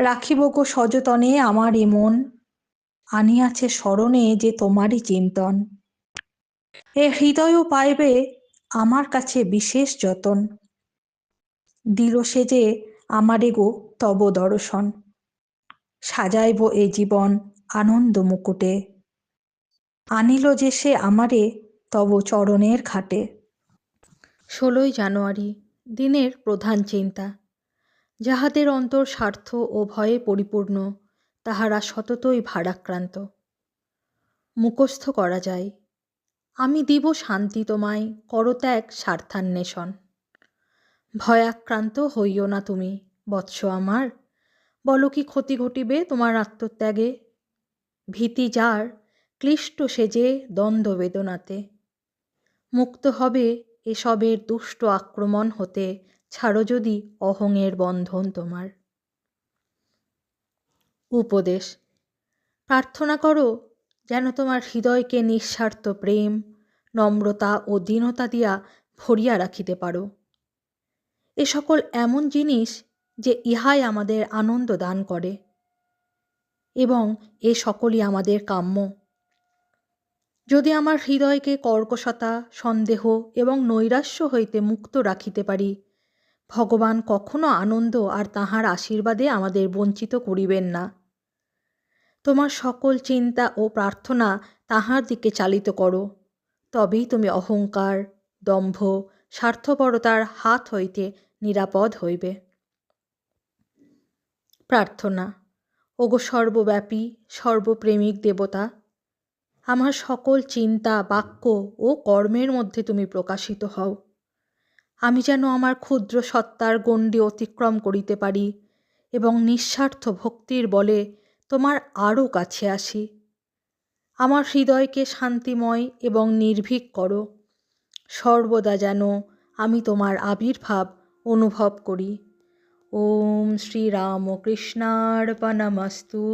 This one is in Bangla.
রাখিব গো সযতনে আমার এ মন। আনিয়াছে স্মরণে যে তোমারই চিন্তন। এ হৃদয়ও পাইবে আমার কাছে বিশেষ যতন। দিল সে যে আমারে গো তব দর্শন। সাজাইব এ জীবন আনন্দ মুকুটে। আনিল যে সে আমারে তব চরণের ঘাটে। ষোলোই জানুয়ারি, দিনের প্রধান চিন্তা। যাহাদের অন্তর স্বার্থ ও ভয়ে পরিপূর্ণ, তাহারা সততই ভারাক্রান্ত। মুখস্থ করা যায়, আমি দিব শান্তি তোমায় করত্যাগ স্বার্থান্বেষণ। ভয়াক্রান্ত হইও না তুমি, বৎস আমার, বলো কি ক্ষতি ঘটিবে তোমার আত্মত্যাগে? ভীতি যার, ক্লিষ্ট সেজে দ্বন্দ্ব বেদনাতে। মুক্ত হবে এসবের দুষ্ট আক্রমণ হতে ছাড়ো যদি অহংয়ের বন্ধন তোমার। উপদেশ, প্রার্থনা করো যেন তোমার হৃদয়কে নিঃস্বার্থ প্রেম, নম্রতা ও দীনতা দিয়া ভরিয়া রাখিতে পারো। এ সকল এমন জিনিস যে ইহাই আমাদের আনন্দ দান করে এবং এ সকলই আমাদের কাম্য। যদি আমার হৃদয়কে কর্কশতা, সন্দেহ এবং নৈরাশ্য হইতে মুক্ত রাখিতে পারি ভগবান কখনো আনন্দ আর তাহার আশীর্বাদে আমাদের বঞ্চিত করিবেন না। তোমার সকল চিন্তা ও প্রার্থনা তাহার দিকে চালিত করো। তবেই তুমি অহংকার, দম্ভ, স্বার্থপরতার হাত হইতে নিরাপদ হইবে। প্রার্থনা, ওগো সর্বব্যাপী, সর্বপ্রেমিক দেবতা, আমার সকল চিন্তা, বাক্য ও কর্মের মধ্যে তুমি প্রকাশিত হও। আমি যেন আমার ক্ষুদ্র সত্তার গণ্ডি অতিক্রম করিতে পারি এবং নিঃস্বার্থ ভক্তির বলে তোমার আরও কাছে আসি। আমার হৃদয়কে শান্তিময় এবং নির্ভীক করো। সর্বদা যেন আমি তোমার আবির্ভাব অনুভব করি। ওম শ্রীরামকৃষ্ণার্পণমস্তু।